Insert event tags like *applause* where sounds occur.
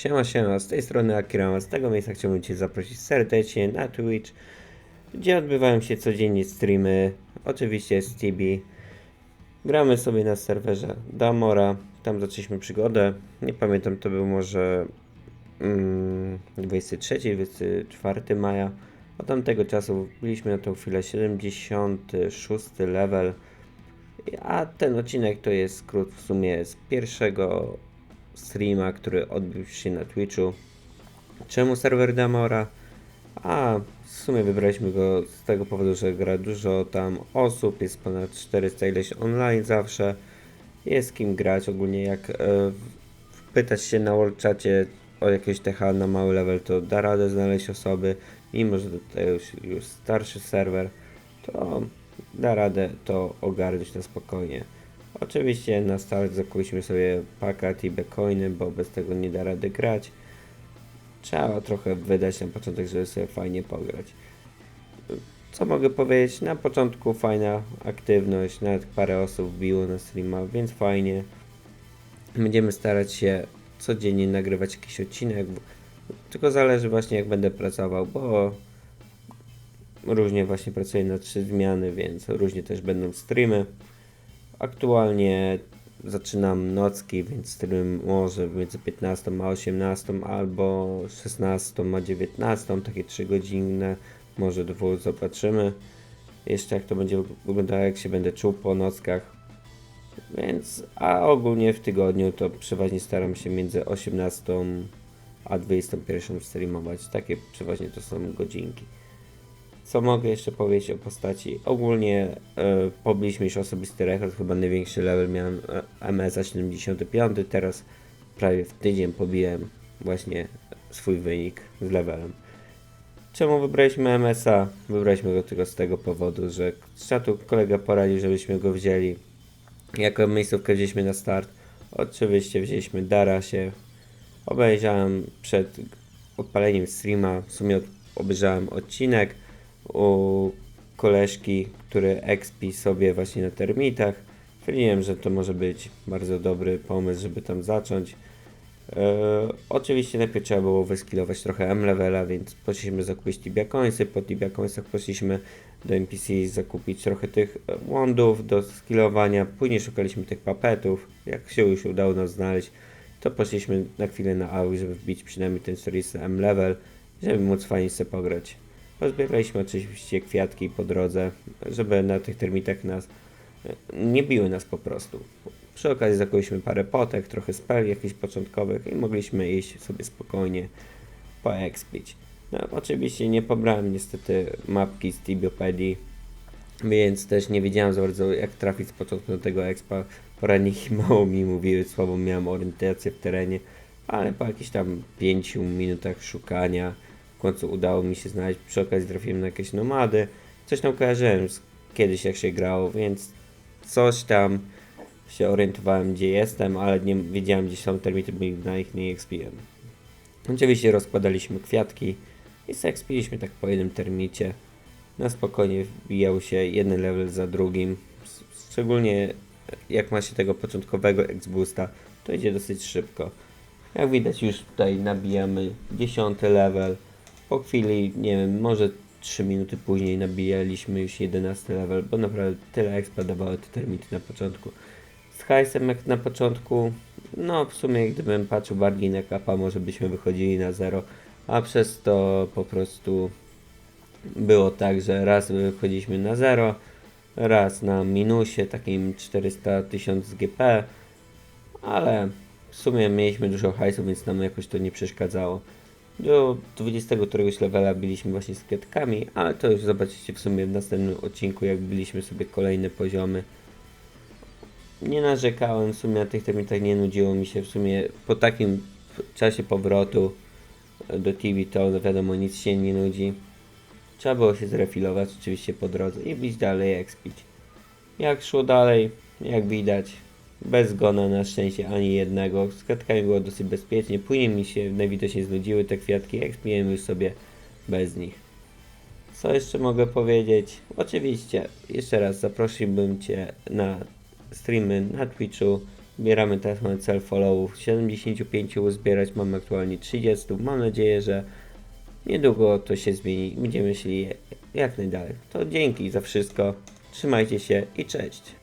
Siema, siema, z tej strony Akirama. Z tego miejsca chciałbym Cię zaprosić serdecznie na Twitch, gdzie odbywają się codziennie streamy, oczywiście z Tibi. Gramy sobie na serwerze Damora, tam zaczęliśmy przygodę. Nie pamiętam, to był może mm, 23-24 maja. Od tamtego czasu byliśmy na tą chwilę 76 level. A ten odcinek to jest skrót w sumie z pierwszego streama, który odbył się na Twitchu. Czemu serwer Damora? A w sumie wybraliśmy go z tego powodu, że gra dużo tam osób, jest ponad 400 ileś online zawsze. Jest kim grać ogólnie jak e, pytać się na world chacie o jakiegoś TH na mały level, to da radę znaleźć osoby, mimo że to już, już starszy serwer, to da radę to ogarnąć na spokojnie. Oczywiście na start zakupiliśmy sobie pakat i becoiny, bo bez tego nie da rady grać. Trzeba trochę wydać na początek, żeby sobie fajnie pograć. Co mogę powiedzieć? Na początku fajna aktywność, nawet parę osób biło na streama, więc fajnie. Będziemy starać się codziennie nagrywać jakiś odcinek, tylko zależy właśnie jak będę pracował, bo różnie właśnie pracuję na trzy zmiany, więc różnie też będą streamy. Aktualnie zaczynam nocki, więc stream może między 15 a 18 albo 16 a 19, takie 3 godzinne, może dwóch, zobaczymy. Jeszcze jak to będzie wyglądało, jak się będę czuł po nockach. Więc, a ogólnie w tygodniu to przeważnie staram się między 18 a 21 streamować. Takie przeważnie to są godzinki. Co mogę jeszcze powiedzieć o postaci? Ogólnie e, pobiliśmy już osobisty rekord, chyba największy level miałem e, MSA 75, teraz prawie w tydzień pobiłem właśnie swój wynik z levelem. Czemu wybraliśmy MSA? Wybraliśmy go tylko z tego powodu, że czatu kolega poradził, żebyśmy go wzięli. Jako miejscówkę wzięliśmy na start. Oczywiście wzięliśmy Darasie. Obejrzałem przed odpaleniem streama, w sumie obejrzałem odcinek u koleżki, który expi sobie właśnie na termitach. Stwierdziłem, że to może być bardzo dobry pomysł, żeby tam zacząć. E, oczywiście najpierw trzeba było wyskilować trochę M-levela, więc poszliśmy zakupić Tibia Coinsy. Po Tibia Coinsach poszliśmy do NPC zakupić trochę tych wandów do skillowania. Później szukaliśmy tych papetów. Jak się już udało nas znaleźć, to poszliśmy na chwilę na AUI, żeby wbić przynajmniej ten 40 M-level, żeby móc fajnie sobie pograć. Pozbieraliśmy oczywiście kwiatki po drodze, żeby na tych termitach nas e, nie biły nas po prostu. Przy okazji zakupiliśmy parę potek, trochę spell jakichś początkowych i mogliśmy iść sobie spokojnie poekspić. No, oczywiście nie pobrałem niestety mapki z Tibiopedii, więc też nie wiedziałem za bardzo jak trafić z początku do tego expa. Poradniki *laughs* mało mi mówiły, słabo miałem orientację w terenie, ale po jakichś tam 5 minutach szukania w końcu udało mi się znaleźć. Przy okazji trafiłem na jakieś nomady. Coś tam kojarzyłem z kiedyś jak się grało, więc coś tam się orientowałem gdzie jestem, ale nie wiedziałem gdzie są termity, bo na ich nie expiłem. Oczywiście rozkładaliśmy kwiatki i sekspiliśmy tak po jednym termicie. Na spokojnie wbijał się jeden level za drugim. Szczególnie jak ma się tego początkowego X-Boosta, to idzie dosyć szybko. Jak widać już tutaj nabijamy 10 level. Po chwili, nie wiem, może 3 minuty później nabijaliśmy już 11 level, bo naprawdę tyle expa dawały te termity na początku. Z hajsem jak na początku, no w sumie gdybym patrzył bardziej na kapa, może byśmy wychodzili na zero, a przez to po prostu było tak, że raz wychodziliśmy na zero, raz na minusie takim 400 tysiąc GP, ale w sumie mieliśmy dużo hajsu, więc nam jakoś to nie przeszkadzało. Do 20 któregoś levela byliśmy właśnie z kwiatkami, ale to już zobaczycie w sumie w następnym odcinku, jak byliśmy sobie kolejne poziomy. Nie narzekałem, w sumie na tych terminach nie nudziło mi się, w sumie po takim czasie powrotu do TV to no wiadomo nic się nie nudzi. Trzeba było się zrefilować oczywiście po drodze i bić dalej, expić. Jak szło dalej, jak widać, bez gona na szczęście ani jednego. Z kwiatkami było dosyć bezpiecznie. Później mi się najwidoczniej znudziły te kwiatki, expiłem już sobie bez nich. Co jeszcze mogę powiedzieć? Oczywiście, jeszcze raz zaprosiłbym Cię na streamy na Twitchu. Zbieramy teraz mamy cel followów 75 uzbierać, mamy aktualnie 30. Mam nadzieję, że niedługo to się zmieni. Będziemy szli jak najdalej. To dzięki za wszystko. Trzymajcie się i cześć.